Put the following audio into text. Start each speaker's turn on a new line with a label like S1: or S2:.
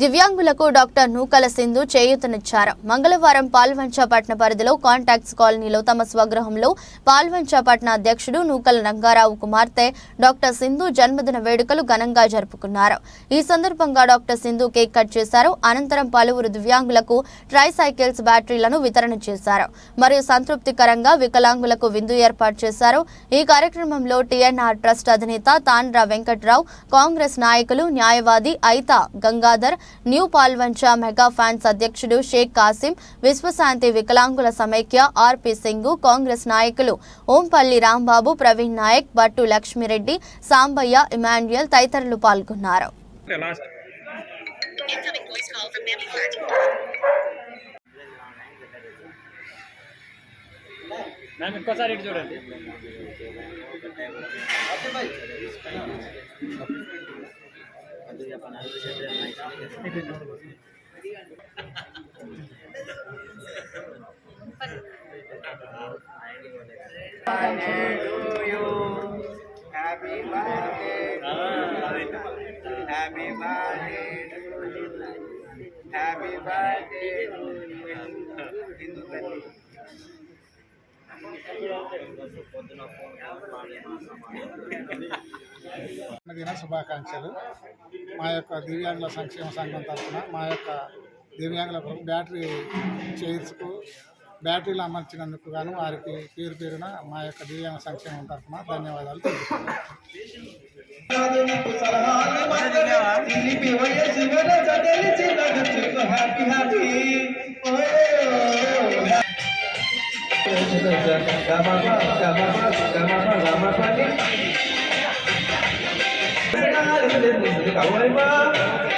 S1: దివ్యాంగులకు డాక్టర్ నూకల సింధు చేయూతనిచ్చారు. మంగళవారం పాల్వంచపట్న పరిధిలో కాంటాక్ట్స్ కాలనీలో తమ స్వగృహంలో పాల్వంచపట్న అధ్యక్షుడు నూకల రంగారావు కుమార్తె డాక్టర్ సింధు జన్మదిన వేడుకలు ఘనంగా జరుపుకున్నారు. ఈ సందర్భంగా డాక్టర్ సింధు కేక్ కట్ చేశారు. అనంతరం పలువురు దివ్యాంగులకు ట్రై సైకిల్స్ బ్యాటరీలను వితరణ చేశారు. మరియు సంతృప్తికరంగా వికలాంగులకు విందు ఏర్పాటు చేశారు. ఈ కార్యక్రమంలో టీఎన్ఆర్ ట్రస్ట్ అధినేత తాండ్ర వెంకట్రావు కాంగ్రెస్ నాయకులు న్యాయవాది Aitha Gangadhar new Palvancha mega fans అధ్యక్షుడు షేక్ కాసిం విశ్వశాంతి వికలాంగుల సమైక్య ఆర్పి సింగు కాంగ్రెస్ నాయకులు ఓంపల్లి రాంబాబు ప్రవీణ్ నాయక్ బట్టు లక్ష్మిరెడ్డి సాంబయ్య ఇమాన్యుయల్ తదితరులు పాల్గొన్నారు.
S2: Call from Mammy Flat.
S3: Ma'am ఇంకోసారి ఇటు చూడండి
S4: Happy birthday. Happy birthday. Happy birthday. Hindu తల్లి
S5: దిన శుభాకాంక్షలు మా యొక్క దివ్యాంగుల సంక్షేమ సంఘం తరఫున మా యొక్క దివ్యాంగులకు బ్యాటరీ చైర్స్కు బ్యాటరీలు అమర్చినందుకు గాను వారికి పేరు పేరున మా యొక్క దివ్యాంగ సంక్షేమం తరఫున ధన్యవాదాలు తెలుపుతున్నాను
S4: చిలిపి